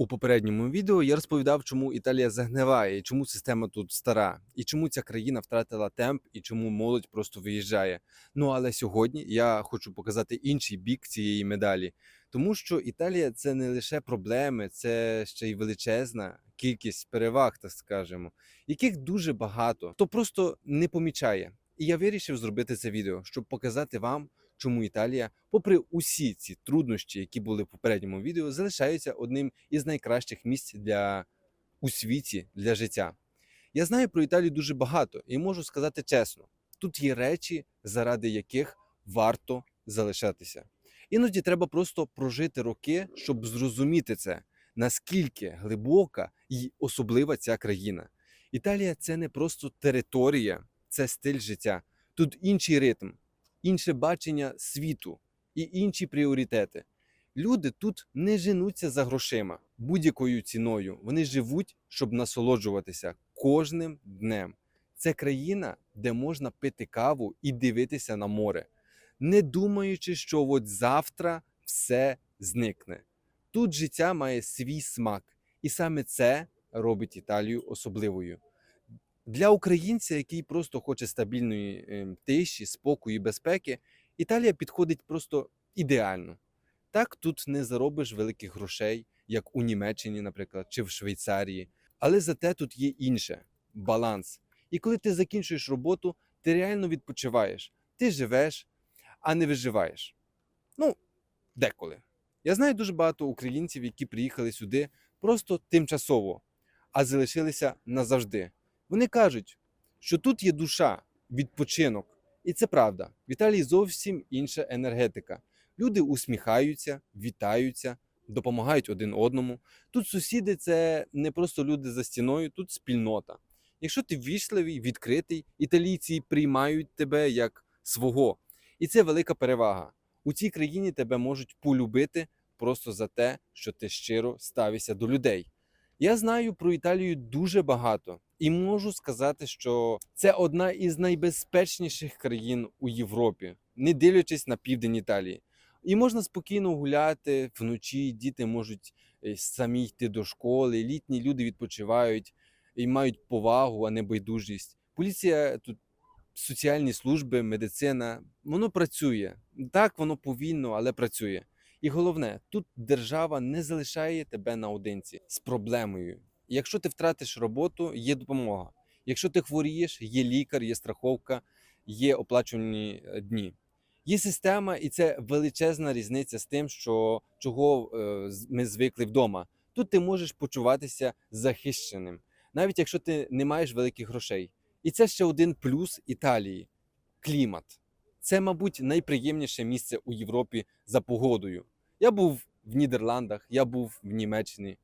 У попередньому відео я розповідав, чому Італія загниває, і чому система тут стара, і чому ця країна втратила темп, і чому молодь просто виїжджає. Ну але сьогодні я хочу показати інший бік цієї медалі, тому що Італія це не лише проблеми, це ще й величезна кількість переваг, так скажемо, яких дуже багато, хто просто не помічає. І я вирішив зробити це відео, щоб показати вам, чому Італія, попри усі ці труднощі, які були в попередньому відео, залишається одним із найкращих місць для у світі для життя. Я знаю про Італію дуже багато і можу сказати чесно: тут є речі, заради яких варто залишатися. Іноді треба просто прожити роки, щоб зрозуміти це, наскільки глибока і особлива ця країна. Італія це не просто територія, це стиль життя. Тут інший ритм, інше бачення світу і інші пріоритети. Люди тут не женуться за грошима будь-якою ціною. Вони живуть, щоб насолоджуватися кожним днем. Це країна, де можна пити каву і дивитися на море, не думаючи, що от завтра все зникне. Тут життя має свій смак, і саме це робить Італію особливою. Для українця, який просто хоче стабільної е, тиші, спокою і безпеки, Італія підходить просто ідеально. Так, тут не заробиш великих грошей, як у Німеччині, наприклад, чи в Швейцарії. Але зате тут є інше баланс. І коли ти закінчуєш роботу, ти реально відпочиваєш. Ти живеш, а не виживаєш. Ну, деколи. Я знаю дуже багато українців, які приїхали сюди просто тимчасово, а залишилися назавжди. Вони кажуть, що тут є душа, відпочинок. І це правда. В Італії зовсім інша енергетика. Люди усміхаються, вітаються, допомагають один одному. Тут сусіди це не просто люди за стіною, тут спільнота. Якщо ти ввічливий, відкритий, італійці приймають тебе як свого. І це велика перевага. У цій країні тебе можуть полюбити просто за те, що ти щиро ставишся до людей. Я знаю про Італію дуже багато і можу сказати, що це одна із найбезпечніших країн у Європі, не дивлячись на південь Італії. І можна спокійно гуляти вночі, діти можуть е, самі йти до школи, літні люди відпочивають і мають повагу, а не байдужість. Поліція тут, соціальні служби, медицина, воно працює. Так, воно повільно, але працює. І головне, тут держава не залишає тебе наодинці з проблемою. Якщо ти втратиш роботу, є допомога. Якщо ти хворієш, є лікар, є страховка, є оплачувані е, дні. Є система, і це величезна різниця з тим, що чого е, ми звикли вдома. Тут ти можеш почуватися захищеним, навіть якщо ти не маєш великих грошей. І це ще один плюс Італії клімат. Це, мабуть, найприємніше місце у Європі за погодою. Я був в Нідерландах, я був в Німеччині.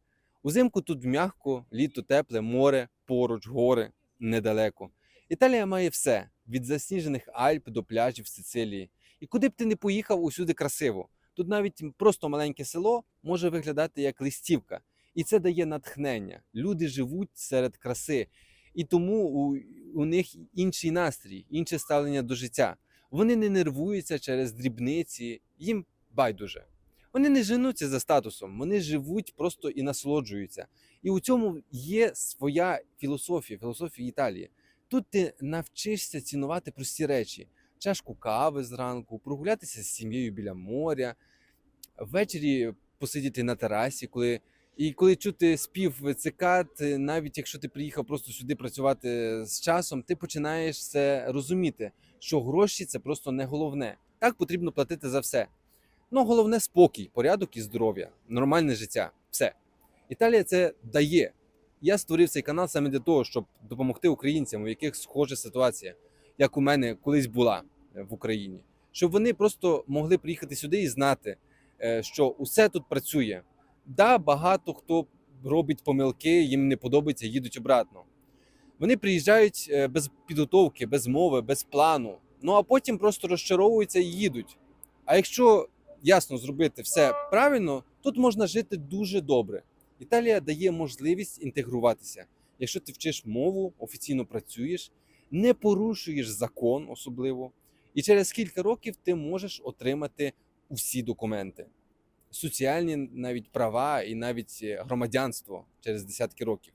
Узимку тут м'яко, літо тепле, море, поруч, гори недалеко. Італія має все: від засніжених Альп до пляжів Сицилії. І куди б ти не поїхав, усюди красиво. Тут навіть просто маленьке село може виглядати як листівка, і це дає натхнення. Люди живуть серед краси, і тому у, у них інший настрій, інше ставлення до життя. Вони не нервуються через дрібниці, їм байдуже. Вони не женуться за статусом, вони живуть просто і насолоджуються. І у цьому є своя філософія, філософія Італії. Тут ти навчишся цінувати прості речі: чашку кави зранку, прогулятися з сім'єю біля моря, ввечері посидіти на терасі, коли. І коли чути спів цикад, навіть якщо ти приїхав просто сюди працювати з часом, ти починаєш це розуміти, що гроші це просто не головне. Так потрібно платити за все. Ну, головне спокій, порядок і здоров'я, нормальне життя. Все. Італія це дає. Я створив цей канал саме для того, щоб допомогти українцям, у яких схожа ситуація, як у мене колись була е, в Україні. Щоб вони просто могли приїхати сюди і знати, е, що усе тут працює. Да, багато хто робить помилки, їм не подобається, їдуть обратно. Вони приїжджають е, без підготовки, без мови, без плану. Ну а потім просто розчаровуються і їдуть. А якщо ясно зробити все правильно, тут можна жити дуже добре. Італія дає можливість інтегруватися. Якщо ти вчиш мову, офіційно працюєш, не порушуєш закон особливо, і через кілька років ти можеш отримати усі документи. соціальні навіть права і навіть е, громадянство через десятки років.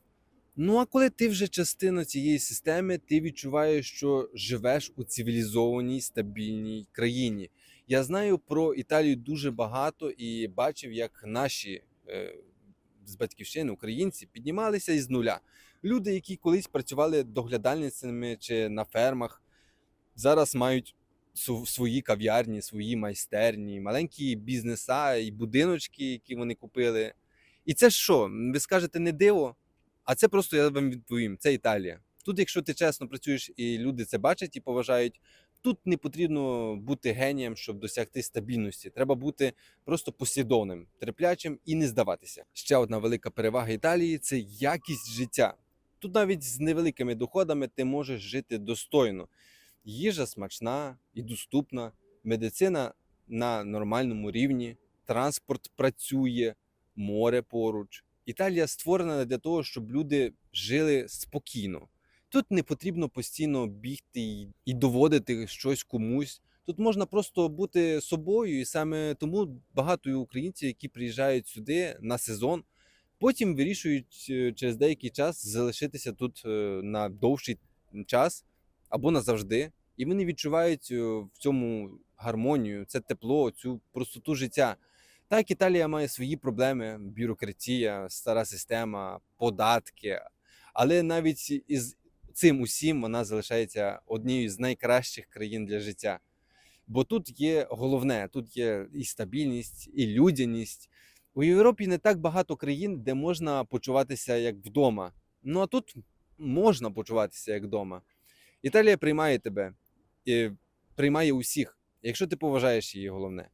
Ну а коли ти вже частина цієї системи, ти відчуваєш, що живеш у цивілізованій стабільній країні. Я знаю про Італію дуже багато і бачив, як наші е, з батьківщини українці піднімалися із нуля. Люди, які колись працювали доглядальницями чи на фермах, зараз мають свої кав'ярні, свої майстерні, маленькі бізнеса і будиночки, які вони купили. І це що? Ви скажете, не диво? А це просто я вам відповім: це Італія. Тут, якщо ти чесно працюєш і люди це бачать і поважають, тут не потрібно бути генієм, щоб досягти стабільності. Треба бути просто послідовним, терплячим і не здаватися. Ще одна велика перевага Італії це якість життя. Тут навіть з невеликими доходами ти можеш жити достойно. Їжа смачна і доступна, медицина на нормальному рівні, транспорт працює, море поруч. Італія створена для того, щоб люди жили спокійно. Тут не потрібно постійно бігти і- доводити щось комусь. Тут можна просто бути собою, і саме тому багато українців, які приїжджають сюди на сезон, потім вирішують е, через деякий час залишитися тут е, на довший час або назавжди. І вони відчувають е, в цьому гармонію, це тепло, цю простоту життя. Так, Італія має свої проблеми: бюрократія, стара система, податки. Але навіть із цим усім вона залишається однією з найкращих країн для життя. Бо тут є головне: тут є і стабільність, і людяність. У Європі не так багато країн, де можна почуватися як вдома. Ну а тут можна почуватися як вдома. Італія приймає тебе і приймає усіх, якщо ти поважаєш її головне.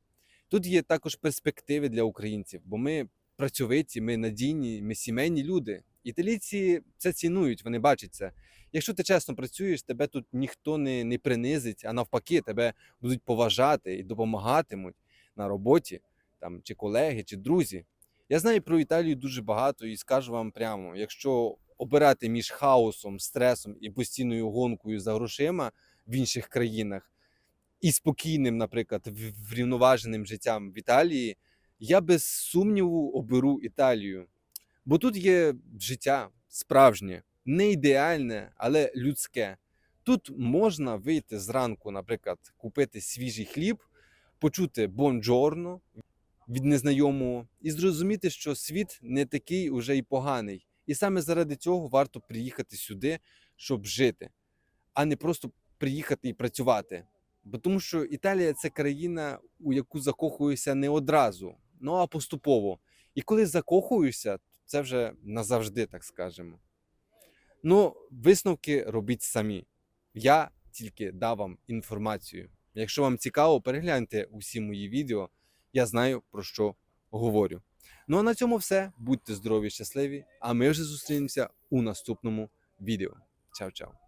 Тут є також перспективи для українців, бо ми працьовиті, ми надійні, ми сімейні люди. Італійці це цінують, вони бачать це. Якщо ти чесно працюєш, тебе тут ніхто не, не принизить, а навпаки, тебе будуть поважати і допомагатимуть на роботі, там, чи колеги, чи друзі. Я знаю про Італію дуже багато і скажу вам прямо: якщо обирати між хаосом, стресом і постійною гонкою за грошима в інших країнах, і спокійним, наприклад, врівноваженим життям в Італії, я без сумніву оберу Італію. Бо тут є життя справжнє, не ідеальне, але людське. Тут можна вийти зранку, наприклад, купити свіжий хліб, почути бонджорно від незнайомого і зрозуміти, що світ не такий уже й поганий. І саме заради цього варто приїхати сюди, щоб жити, а не просто приїхати і працювати. Бо тому що Італія це країна, у яку закохуюся не одразу, ну а поступово. І коли закохуюся, це вже назавжди, так скажемо. Ну, висновки робіть самі. Я тільки дав вам інформацію. Якщо вам цікаво, перегляньте усі мої відео. Я знаю про що говорю. Ну а на цьому все. Будьте здорові, щасливі, а ми вже зустрінемося у наступному відео. Чао-чао.